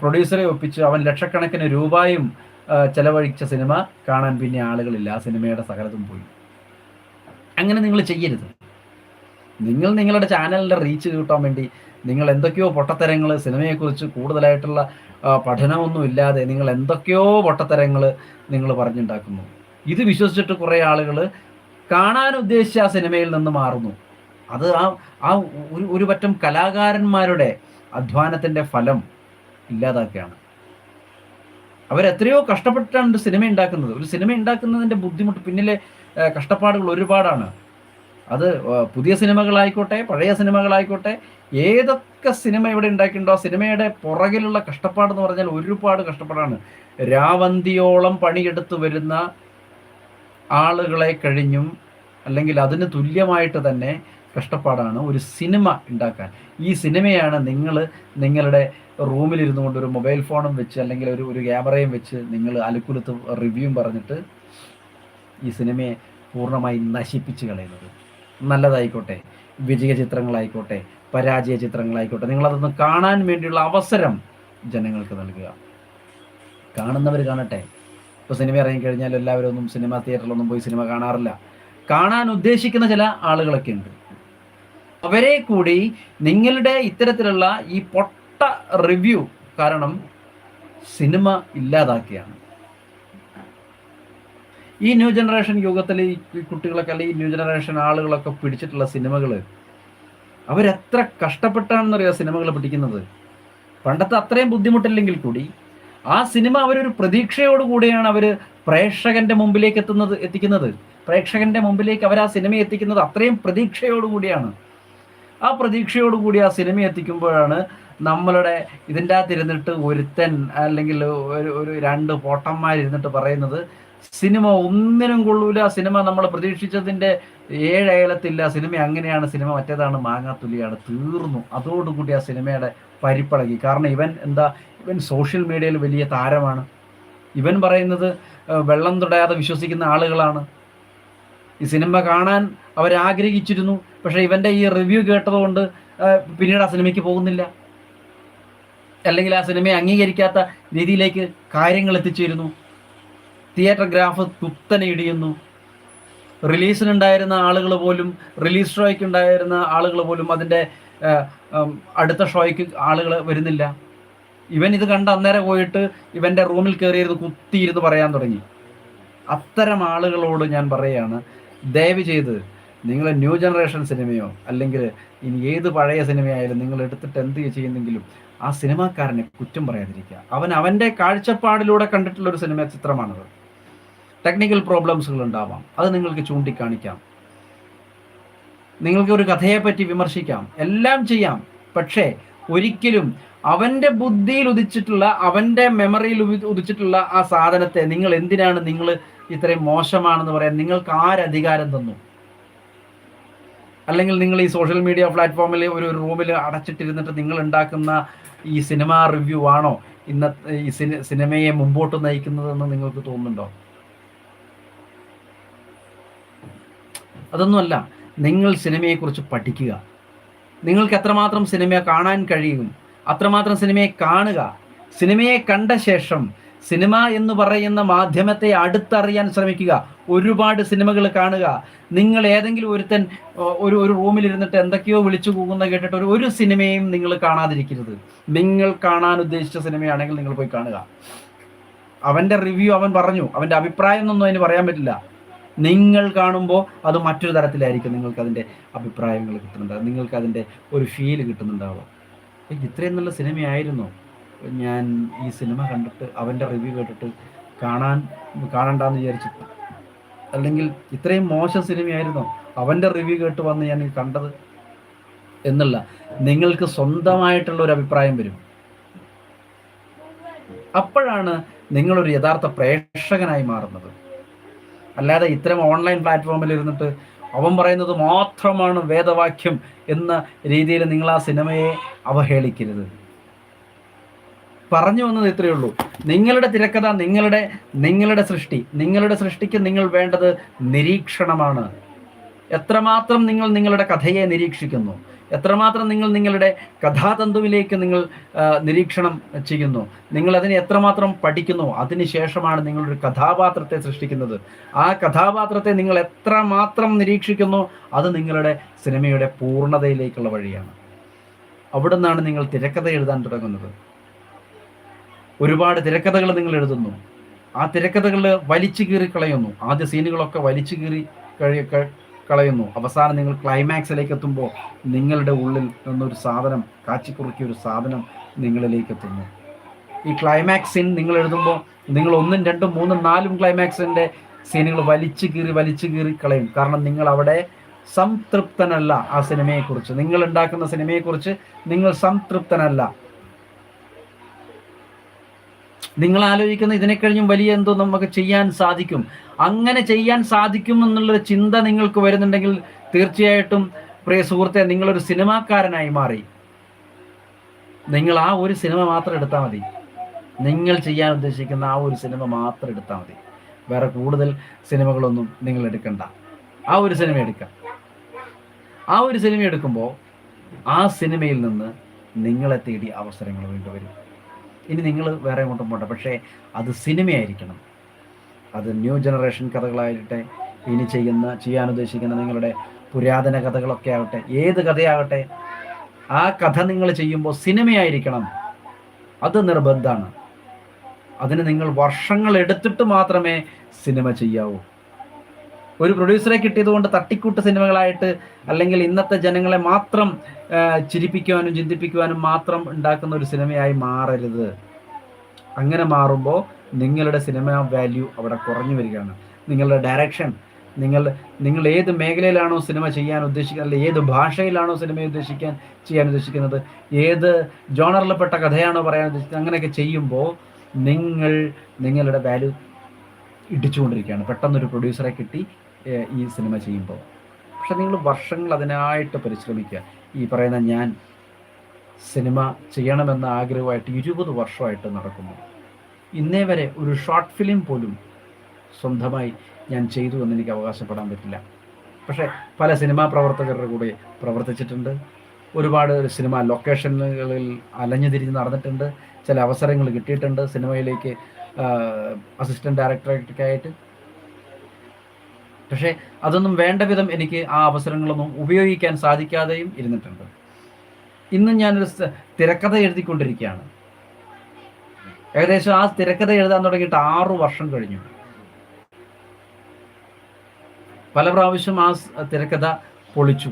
പ്രൊഡ്യൂസറെ ഒപ്പിച്ച് അവൻ ലക്ഷക്കണക്കിന് രൂപയും ചെലവഴിച്ച സിനിമ കാണാൻ പിന്നെ ആളുകളില്ല. ആ സിനിമയുടെ സകലതും പോയി. അങ്ങനെ നിങ്ങൾ ചെയ്യരുത്. നിങ്ങൾ നിങ്ങളുടെ ചാനലിന്റെ റീച്ച് കിട്ടാൻ വേണ്ടി നിങ്ങൾ എന്തൊക്കെയോ പൊട്ടത്തരങ്ങൾ സിനിമയെക്കുറിച്ച് കൂടുതലായിട്ടുള്ള പഠനമൊന്നും ഇല്ലാതെ നിങ്ങൾ എന്തൊക്കെയോ പൊട്ടത്തരങ്ങൾ നിങ്ങൾ പറഞ്ഞുണ്ടാക്കുന്നു. ഇത് വിശ്വസിച്ചിട്ട് കുറേ ആളുകൾ കാണാൻ ഉദ്ദേശിച്ച ആ സിനിമയിൽ നിന്ന് മാറുന്നു. അത് ആ ആ ഒരു ഒരു പറ്റം കലാകാരന്മാരുടെ അധ്വാനത്തിന്റെ ഫലം ഇല്ലാതാക്കുകയാണ്. അവരെത്രയോ കഷ്ടപ്പെട്ടാണ് ഒരു സിനിമ ഉണ്ടാക്കുന്നത്. ഒരു സിനിമ ഉണ്ടാക്കുന്നതിന്റെ ബുദ്ധിമുട്ട് പിന്നിലെ കഷ്ടപ്പാടുകൾ ഒരുപാടാണ്. അത് പുതിയ സിനിമകളായിക്കോട്ടെ പഴയ സിനിമകളായിക്കോട്ടെ ഏതൊക്കെ സിനിമ ഇവിടെ ഉണ്ടാക്കിയിട്ടുണ്ടോ സിനിമയുടെ പുറകിലുള്ള കഷ്ടപ്പാടെന്ന് പറഞ്ഞാൽ ഒരുപാട് കഷ്ടപ്പാടാണ്. രാവന്തിയോളം പണിയെടുത്ത് വരുന്ന ആളുകളെ കഴിഞ്ഞും അല്ലെങ്കിൽ അതിന് തുല്യമായിട്ട് തന്നെ കഷ്ടപ്പാടാണ് ഒരു സിനിമ ഉണ്ടാക്കാൻ. ഈ സിനിമയാണ് നിങ്ങൾ നിങ്ങളുടെ റൂമിലിരുന്നു കൊണ്ട് ഒരു മൊബൈൽ ഫോണും വെച്ച് അല്ലെങ്കിൽ ഒരു ഒരു ക്യാമറയും വെച്ച് നിങ്ങൾ അലുക്കുലത്ത് റിവ്യൂവും പറഞ്ഞിട്ട് ഈ സിനിമയെ പൂർണമായി നശിപ്പിച്ച് കളയുന്നത്. നല്ലതായിക്കോട്ടെ വിജയ ചിത്രങ്ങളായിക്കോട്ടെ പരാജയ ചിത്രങ്ങളായിക്കോട്ടെ നിങ്ങളതൊന്ന് കാണാൻ വേണ്ടിയുള്ള അവസരം ജനങ്ങൾക്ക് നൽകുക. കാണുന്നവർ കാണട്ടെ. ഇപ്പോൾ സിനിമ ഇറങ്ങിക്കഴിഞ്ഞാൽ എല്ലാവരും ഒന്നും സിനിമ തിയേറ്ററിലൊന്നും പോയി സിനിമ കാണാറില്ല. കാണാൻ ഉദ്ദേശിക്കുന്ന ചില ആളുകളൊക്കെ ഉണ്ട്. അവരെ കൂടി നിങ്ങളുടെ ഇത്തരത്തിലുള്ള ഈ പൊട്ട റിവ്യൂ കാരണം സിനിമ ഇല്ലാതാക്കിയാണ്. ഈ ന്യൂ ജനറേഷൻ യുഗത്തിൽ ഈ കുട്ടികളൊക്കെ അല്ലെങ്കിൽ ന്യൂ ജനറേഷൻ ആളുകളൊക്കെ പിടിച്ചിട്ടുള്ള സിനിമകൾ അവരെത്ര കഷ്ടപ്പെട്ടാണെന്നറിയാം സിനിമകൾ പിടിക്കുന്നത്? പണ്ടത്തെ അത്രയും ബുദ്ധിമുട്ടില്ലെങ്കിൽ കൂടി ആ സിനിമ അവരൊരു പ്രതീക്ഷയോടുകൂടിയാണ് അവർ പ്രേക്ഷകന്റെ മുമ്പിലേക്ക് എത്തുന്നത് എത്തിക്കുന്നത്. പ്രേക്ഷകന്റെ മുമ്പിലേക്ക് അവർ ആ സിനിമ എത്തിക്കുന്നത് അത്രയും പ്രതീക്ഷയോടുകൂടിയാണ് ആ പ്രതീക്ഷയോടുകൂടി ആ സിനിമ എത്തിക്കുമ്പോഴാണ് നമ്മളുടെ ഇതിന്റെ അകത്ത് ഇരുന്നിട്ട് ഒരുത്തൻ അല്ലെങ്കിൽ ഒരു ഒരു രണ്ട് പോട്ടന്മാരിരുന്നിട്ട് പറയുന്നത് സിനിമ ഒന്നിനും കൊള്ളൂല. സിനിമ നമ്മൾ പ്രതീക്ഷിച്ചതിന്റെ ഏഴയലത്തില്ല സിനിമ അങ്ങനെയാണ്. സിനിമ മറ്റേതാണ്. മാങ്ങാത്തുലിയാണ് തീർന്നു. അതോടുകൂടി ആ സിനിമയുടെ പരിപ്പളകി. കാരണം ഇവൻ എന്താ? ഇവൻ സോഷ്യൽ മീഡിയയിൽ വലിയ താരമാണ്. ഇവൻ പറയുന്നത് വെള്ളം തുടയാതെ വിശ്വസിക്കുന്ന ആളുകളാണ്. ഈ സിനിമ കാണാൻ അവരാഗ്രഹിച്ചിരുന്നു പക്ഷേ ഇവന്റെ ഈ റിവ്യൂ കേട്ടതുകൊണ്ട് പിന്നീട് ആ സിനിമയ്ക്ക് പോകുന്നില്ല. അല്ലെങ്കിൽ ആ സിനിമയെ അംഗീകരിക്കാത്ത രീതിയിലേക്ക് കാര്യങ്ങൾ എത്തിച്ചേരുന്നു. തിയേറ്റർ ഗ്രാഫ് കുത്തനെ ഇടിയുന്നു. റിലീസിനുണ്ടായിരുന്ന ആളുകൾ പോലും റിലീസ് ഷോയ്ക്ക് ഉണ്ടായിരുന്ന ആളുകൾ പോലും അതിന്റെ അടുത്ത ഷോയ്ക്ക് ആളുകൾ വരുന്നില്ല. ഇവൻ ഇത് കണ്ട് അന്നേരം പോയിട്ട് ഇവന്റെ റൂമിൽ കയറിയിരുന്ന് കുത്തിയിരുന്ന് പറയാൻ തുടങ്ങി. അത്തരം ആളുകളോട് ഞാൻ പറയുകയാണ് ദയവ് ചെയ്ത് നിങ്ങൾ ന്യൂ ജനറേഷൻ സിനിമയോ അല്ലെങ്കിൽ ഇനി ഏത് പഴയ സിനിമയായാലും നിങ്ങൾ എടുത്തിട്ട് എന്ത് ചെയ്യുന്നെങ്കിലും ആ സിനിമാക്കാരനെ കുറ്റം പറയാതിരിക്കുക. അവൻ അവന്റെ കാഴ്ചപ്പാടിലൂടെ കണ്ടിട്ടുള്ള ഒരു സിനിമ ചിത്രമാണത്. ടെക്നിക്കൽ പ്രോബ്ലംസുകൾ ഉണ്ടാവാം അത് നിങ്ങൾക്ക് ചൂണ്ടിക്കാണിക്കാം. നിങ്ങൾക്ക് ഒരു കഥയെപ്പറ്റി വിമർശിക്കാം. എല്ലാം ചെയ്യാം. പക്ഷേ ഒരിക്കലും അവന്റെ ബുദ്ധിയിൽ ഉദിച്ചിട്ടുള്ള അവന്റെ മെമ്മറിയിൽ ഉദിച്ചിട്ടുള്ള ആ സാധനത്തെ നിങ്ങൾ എന്തിനാണ് നിങ്ങൾ ഇത്രയും മോശമാണെന്ന് പറയാൻ നിങ്ങൾക്ക് ആരധികാരം തന്നു? അല്ലെങ്കിൽ നിങ്ങൾ ഈ സോഷ്യൽ മീഡിയ പ്ലാറ്റ്ഫോമിൽ ഒരു റൂമിൽ അടച്ചിട്ടിരുന്നിട്ട് നിങ്ങൾ ഉണ്ടാക്കുന്ന ഈ സിനിമ റിവ്യൂ ആണോ ഇന്നത്തെ ഈ സിനിമയെ മുമ്പോട്ട് നയിക്കുന്നതെന്ന് നിങ്ങൾക്ക് തോന്നുന്നുണ്ടോ? അതൊന്നുമല്ല നിങ്ങൾ സിനിമയെക്കുറിച്ച് പഠിക്കുക. നിങ്ങൾക്ക് എത്രമാത്രം സിനിമ കാണാൻ കഴിയും അത്രമാത്രം സിനിമയെ കാണുക. സിനിമയെ കണ്ട ശേഷം സിനിമ എന്ന് പറയുന്ന മാധ്യമത്തെ അടുത്തറിയാൻ ശ്രമിക്കുക. ഒരുപാട് സിനിമകൾ കാണുക. നിങ്ങൾ ഏതെങ്കിലും ഒരുത്തൻ ഒരു ഒരു റൂമിലിരുന്നിട്ട് എന്തൊക്കെയോ വിളിച്ചു പോകുന്ന കേട്ടിട്ട് ഒരു ഒരു സിനിമയും നിങ്ങൾ കാണാതിരിക്കരുത്. നിങ്ങൾ കാണാൻ ഉദ്ദേശിച്ച സിനിമയാണെങ്കിൽ നിങ്ങൾ പോയി കാണുക. അവന്റെ റിവ്യൂ അവൻ പറഞ്ഞു. അവന്റെ അഭിപ്രായം എന്നൊന്നും അതിന് പറയാൻ പറ്റില്ല. നിങ്ങൾ കാണുമ്പോൾ അത് മറ്റൊരു തരത്തിലായിരിക്കും നിങ്ങൾക്ക് അതിന്റെ അഭിപ്രായങ്ങൾ കിട്ടുന്നുണ്ടാവും നിങ്ങൾക്ക് അതിന്റെ ഒരു ഫീൽ കിട്ടുന്നുണ്ടാവും ഇത്രയും നല്ല സിനിമയായിരുന്നു. ഞാൻ ഈ സിനിമ കണ്ടിട്ട് അവന്റെ റിവ്യൂ കേട്ടിട്ട് കാണാൻ കാണണ്ടെന്ന് വിചാരിച്ചിട്ട് അല്ലെങ്കിൽ ഇത്രയും മോശം സിനിമയായിരുന്നു അവന്റെ റിവ്യൂ കേട്ട് വന്ന് ഞാൻ കണ്ടത് എന്നല്ല നിങ്ങൾക്ക് സ്വന്തമായിട്ടുള്ള ഒരു അഭിപ്രായം വരും. അപ്പോഴാണ് നിങ്ങളൊരു യഥാർത്ഥ പ്രേക്ഷകനായി മാറുന്നത്. അല്ലാതെ ഇത്തരം ഓൺലൈൻ പ്ലാറ്റ്ഫോമിൽ ഇരുന്നിട്ട് അവൻ പറയുന്നത് മാത്രമാണ് വേദവാക്യം എന്ന രീതിയിൽ നിങ്ങൾ ആ സിനിമയെ അവഹേളിക്കരുത്. പറഞ്ഞു വന്നത് ഇത്രയേ ഉള്ളൂ. നിങ്ങളുടെ തിരക്കഥ നിങ്ങളുടെ നിങ്ങളുടെ സൃഷ്ടി നിങ്ങളുടെ സൃഷ്ടിക്ക് നിങ്ങൾ വേണ്ടത് നിരീക്ഷണമാണ്. എത്രമാത്രം നിങ്ങൾ നിങ്ങളുടെ കഥയെ നിരീക്ഷിക്കുന്നു? എത്രമാത്രം നിങ്ങൾ നിങ്ങളുടെ കഥാതന്തുവിലേക്ക് നിങ്ങൾ നിരീക്ഷണം ചെയ്യുന്നു. നിങ്ങൾ അതിനെ എത്രമാത്രം പഠിക്കുന്നു അതിനുശേഷമാണ് നിങ്ങളൊരു കഥാപാത്രത്തെ സൃഷ്ടിക്കുന്നത്. ആ കഥാപാത്രത്തെ നിങ്ങൾ എത്രമാത്രം നിരീക്ഷിക്കുന്നു അത് നിങ്ങളുടെ സിനിമയുടെ പൂർണതയിലേക്കുള്ള വഴിയാണ്. അവിടെ നിന്നാണ് നിങ്ങൾ തിരക്കഥ എഴുതാൻ തുടങ്ങുന്നത്. ഒരുപാട് തിരക്കഥകൾ നിങ്ങൾ എഴുതുന്നു. ആ തിരക്കഥകൾ വലിച്ചു കീറി കളയുന്നു ആദ്യ സീനുകളൊക്കെ വലിച്ചു കീറി കഴി കളയുന്നു. അവസാനം നിങ്ങൾ ക്ലൈമാക്സിലേക്ക് എത്തുമ്പോൾ നിങ്ങളുടെ ഉള്ളിൽ നിന്നൊരു സാധനം കാച്ചിക്കുറുക്കിയ ഒരു സാധനം നിങ്ങളിലേക്ക് എത്തുന്നു ഈ ക്ലൈമാക്സ് സീൻ നിങ്ങൾ എഴുതുമ്പോൾ നിങ്ങൾ ഒന്നും രണ്ടും മൂന്നും നാലും ക്ലൈമാക്സിന്റെ സീനുകൾ വലിച്ചു കീറി വലിച്ചു കീറി കളയും. കാരണം നിങ്ങൾ അവിടെ സംതൃപ്തനല്ല ആ സിനിമയെക്കുറിച്ച്. നിങ്ങൾ ഉണ്ടാക്കുന്ന സിനിമയെക്കുറിച്ച് നിങ്ങൾ സംതൃപ്തനല്ല. നിങ്ങൾ ആലോചിക്കുന്ന ഇതിനെ കഴിഞ്ഞും വലിയ എന്തോ നമുക്ക് ചെയ്യാൻ സാധിക്കും. അങ്ങനെ ചെയ്യാൻ സാധിക്കും എന്നുള്ളൊരു ചിന്ത നിങ്ങൾക്ക് വരുന്നുണ്ടെങ്കിൽ തീർച്ചയായിട്ടും പ്രിയ സുഹൃത്തെ നിങ്ങളൊരു സിനിമാക്കാരനായി മാറി. നിങ്ങൾ ആ ഒരു സിനിമ മാത്രം എടുത്താൽ മതി. നിങ്ങൾ ചെയ്യാൻ ഉദ്ദേശിക്കുന്ന ആ ഒരു സിനിമ മാത്രം എടുത്താൽ മതി. വേറെ കൂടുതൽ സിനിമകളൊന്നും നിങ്ങൾ എടുക്കണ്ട. ആ ഒരു സിനിമ എടുക്കാം. ആ ഒരു സിനിമ എടുക്കുമ്പോൾ ആ സിനിമയിൽ നിന്ന് നിങ്ങളെ തേടി അവസരങ്ങൾ വീണ്ടും വരും. ഇനി നിങ്ങൾ വേറെ എങ്ങോട്ടും പോകണ്ട പക്ഷേ അത് സിനിമയായിരിക്കണം. അത് ന്യൂ ജനറേഷൻ കഥകളായിട്ടെ ഇനി ചെയ്യുന്ന ചെയ്യാൻ ഉദ്ദേശിക്കുന്ന നിങ്ങളുടെ പുരാതന കഥകളൊക്കെ ആവട്ടെ ഏത് കഥയാവട്ടെ ആ കഥ നിങ്ങൾ ചെയ്യുമ്പോൾ സിനിമയായിരിക്കണം. അത് നിർബന്ധമാണ്. അതിന് നിങ്ങൾ വർഷങ്ങൾ എടുത്തിട്ട് മാത്രമേ സിനിമ ചെയ്യാവൂ. ഒരു പ്രൊഡ്യൂസറെ കിട്ടിയതുകൊണ്ട് തട്ടിക്കൂട്ട് സിനിമകളായിട്ട് അല്ലെങ്കിൽ ഇന്നത്തെ ജനങ്ങളെ മാത്രം ചിരിപ്പിക്കുവാനും ചിന്തിപ്പിക്കുവാനും മാത്രം ഉണ്ടാക്കുന്ന ഒരു സിനിമയായി മാറരുത്. അങ്ങനെ മാറുമ്പോൾ നിങ്ങളുടെ സിനിമ വാല്യൂ അവിടെ കുറഞ്ഞു വരികയാണ്. നിങ്ങളുടെ ഡയറക്ഷൻ നിങ്ങൾ നിങ്ങൾ ഏത് മേഖലയിലാണോ സിനിമ ചെയ്യാൻ ഉദ്ദേശിക്കുന്നത് അല്ലെങ്കിൽ ഏത് ഭാഷയിലാണോ സിനിമ ഉദ്ദേശിക്കാൻ ചെയ്യാൻ ഉദ്ദേശിക്കുന്നത് ഏത് ജോണറിൽപ്പെട്ട കഥയാണോ പറയാൻ ഉദ്ദേശിക്കുന്നത് അങ്ങനെയൊക്കെ ചെയ്യുമ്പോൾ നിങ്ങൾ നിങ്ങളുടെ വാല്യൂ ഇടിച്ചുകൊണ്ടിരിക്കുകയാണ്. പെട്ടെന്നൊരു പ്രൊഡ്യൂസറെ കിട്ടി ഈ സിനിമ ചെയ്യുമ്പോൾ. പക്ഷെ നിങ്ങൾ വർഷങ്ങൾ അതിനായിട്ട് പരിശ്രമിക്കുക. ഈ പറയുന്ന ഞാൻ സിനിമ ചെയ്യണമെന്ന ആഗ്രഹമായിട്ട് ഇരുപത് വർഷമായിട്ട് നടക്കുന്നു. ഇന്നേ വരെ ഒരു ഷോർട്ട് ഫിലിം പോലും സ്വന്തമായി ഞാൻ ചെയ്തു എന്ന് എനിക്ക് അവകാശപ്പെടാൻ പറ്റില്ല. പക്ഷേ പല സിനിമാ പ്രവർത്തകരുടെ കൂടെ പ്രവർത്തിച്ചിട്ടുണ്ട്. ഒരുപാട് സിനിമ ലൊക്കേഷനുകളിൽ അലഞ്ഞു തിരിഞ്ഞ് നടന്നിട്ടുണ്ട്. ചില അവസരങ്ങൾ കിട്ടിയിട്ടുണ്ട് സിനിമയിലേക്ക് അസിസ്റ്റന്റ് ഡയറക്ടറേറ്റൊക്കെ പക്ഷേ അതൊന്നും വേണ്ട വിധം എനിക്ക് ആ അവസരങ്ങളൊന്നും ഉപയോഗിക്കാൻ സാധിക്കാതെയും ഇരുന്നിട്ടുണ്ട്. ഇന്നും ഞാനൊരു തിരക്കഥ എഴുതിക്കൊണ്ടിരിക്കുകയാണ്. ഏകദേശം ആ തിരക്കഥ എഴുതാൻ തുടങ്ങിയിട്ട് ആറു വർഷം കഴിഞ്ഞു. പല പ്രാവശ്യം ആ തിരക്കഥ പൊളിച്ചു.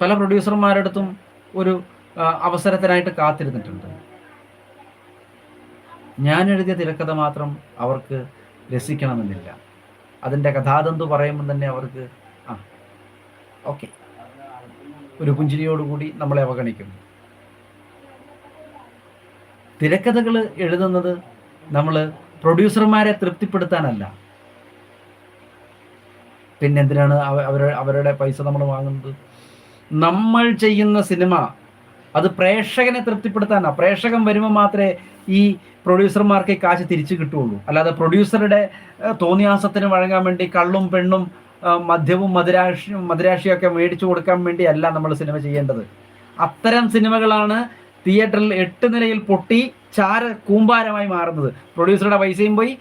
പല പ്രൊഡ്യൂസർമാരുടെ അടുത്തും ഒരു അവസരത്തിനായിട്ട് കാത്തിരുന്നിട്ടുണ്ട്. ഞാൻ എഴുതിയ തിരക്കഥ മാത്രം അവർക്ക് രസിക്കണമെന്നില്ല. അതിന്റെ കഥാതന്തു പറയുമ്പോൾ തന്നെ അവർക്ക് ആ ഓക്കെ. ഒരു പുഞ്ചിരിയോടുകൂടി നമ്മളെ അവഗണിക്കും തിരക്കഥകൾ എഴുതുന്നത് നമ്മൾ പ്രൊഡ്യൂസർമാരെ തൃപ്തിപ്പെടുത്താനല്ല. പിന്നെന്തിനാണ് അവരുടെ അവരുടെ പൈസ നമ്മൾ വാങ്ങുന്നത്? നമ്മൾ ചെയ്യുന്ന സിനിമ അത് പ്രേക്ഷകനെ തൃപ്തിപ്പെടുത്താനാണ് പ്രേക്ഷകൻ വരുമ്പോൾ മാത്രമേ ഈ പ്രൊഡ്യൂസർമാർക്ക് കാശ് തിരിച്ചു കിട്ടുകയുള്ളൂ. അല്ലാതെ പ്രൊഡ്യൂസറുടെ തോന്നിയാസത്തിന് വഴങ്ങാൻ വേണ്ടി കള്ളും പെണ്ണും മദ്യവും മധുരാശിയും മധുരാക്ഷിയൊക്കെ മേടിച്ചു കൊടുക്കാൻ വേണ്ടിയല്ല നമ്മൾ സിനിമ ചെയ്യേണ്ടത്. അത്തരം സിനിമകളാണ് തിയേറ്ററിൽ എട്ട് നിലയിൽ പൊട്ടി ചാര കൂമ്പാരമായി മാറുന്നത്. പ്രൊഡ്യൂസറുടെ പൈസയും പോയി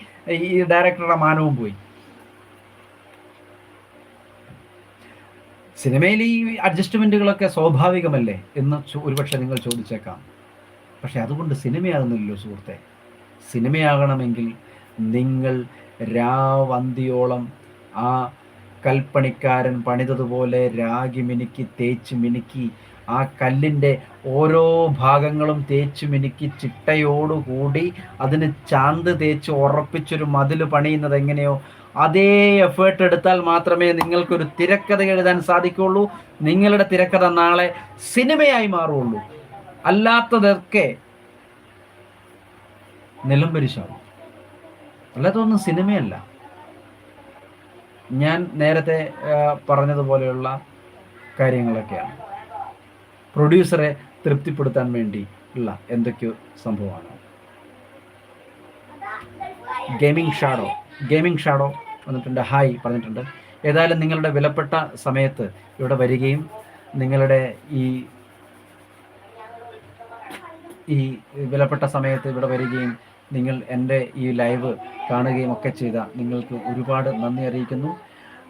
ഈ ഡയറക്ടറുടെ മാനവും പോയി. സിനിമയിൽ ഈ അഡ്ജസ്റ്റ്മെന്റുകളൊക്കെ സ്വാഭാവികമല്ലേ എന്ന് ഒരുപക്ഷെ നിങ്ങൾ ചോദിച്ചേക്കാം. പക്ഷെ അതുകൊണ്ട് സിനിമയാകുന്നില്ലല്ലോ സുഹൃത്തെ. സിനിമയാകണമെങ്കിൽ നിങ്ങൾ രാവന്തിയോളം ആ കൽപ്പണിക്കാരൻ പണിതതുപോലെ രാഗി മിനുക്കി തേച്ച് മിനുക്കി ആ കല്ലിന്റെ ഓരോ ഭാഗങ്ങളും തേച്ച് മിനുക്കി ചിട്ടയോടുകൂടി അതിന് ചാന്ത് തേച്ച് ഉറപ്പിച്ചൊരു മതിൽ പണിയുന്നത് എങ്ങനെയോ അതേ എഫേർട്ട് എടുത്താൽ മാത്രമേ നിങ്ങൾക്കൊരു തിരക്കഥ എഴുതാൻ സാധിക്കുള്ളൂ നിങ്ങളുടെ തിരക്കഥ നാളെ സിനിമയായി മാറുള്ളൂ അല്ലാത്തതൊക്കെ നിലംപരിശാവും അല്ലാത്തൊന്നും സിനിമയല്ല. ഞാൻ നേരത്തെ പറഞ്ഞതുപോലെയുള്ള കാര്യങ്ങളൊക്കെയാണ്. പ്രൊഡ്യൂസറെ തൃപ്തിപ്പെടുത്താൻ വേണ്ടി ഉള്ള എന്തൊക്കെയോ സംഭവമാണ്. ഗെയിമിംഗ് ഷാഡോ ഗെയിമിംഗ് ഷാഡോ വന്നിട്ടുണ്ട്. ഹായ് പറഞ്ഞിട്ടുണ്ട്. ഏതായാലും നിങ്ങളുടെ വിലപ്പെട്ട സമയത്ത് ഇവിടെ വരികയും നിങ്ങളുടെ ഈ ഈ വിലപ്പെട്ട സമയത്ത് ഇവിടെ വരികയും നിങ്ങൾ എന്റെ ഈ ലൈവ് കാണുകയും ഒക്കെ ചെയ്ത നിങ്ങൾക്ക് ഒരുപാട് നന്ദി അറിയിക്കുന്നു.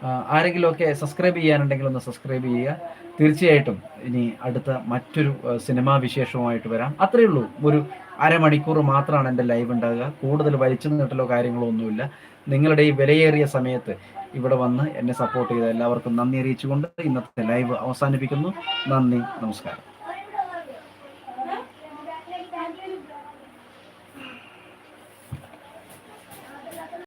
ആരെങ്കിലുമൊക്കെ സബ്സ്ക്രൈബ് ചെയ്യാനുണ്ടെങ്കിൽ ഒന്ന് സബ്സ്ക്രൈബ് ചെയ്യുക. തീർച്ചയായിട്ടും ഇനി അടുത്ത മറ്റൊരു സിനിമാ വിശേഷവുമായിട്ട് വരാം. അത്രയേ ഉള്ളൂ. ഒരു അരമണിക്കൂർ മാത്രമാണ് എന്റെ ലൈവ് ഉണ്ടാകുക. കൂടുതൽ വലിച്ചു നീട്ടലോ കാര്യങ്ങളോ ഒന്നുമില്ല. നിങ്ങളുടെ ഈ വിലയേറിയ സമയത്ത് ഇവിടെ വന്ന് എന്നെ സപ്പോർട്ട് ചെയ്ത എല്ലാവർക്കും നന്ദി അറിയിച്ചുകൊണ്ട് ഇന്നത്തെ ലൈവ് അവസാനിപ്പിക്കുന്നു. നന്ദി നമസ്കാരം.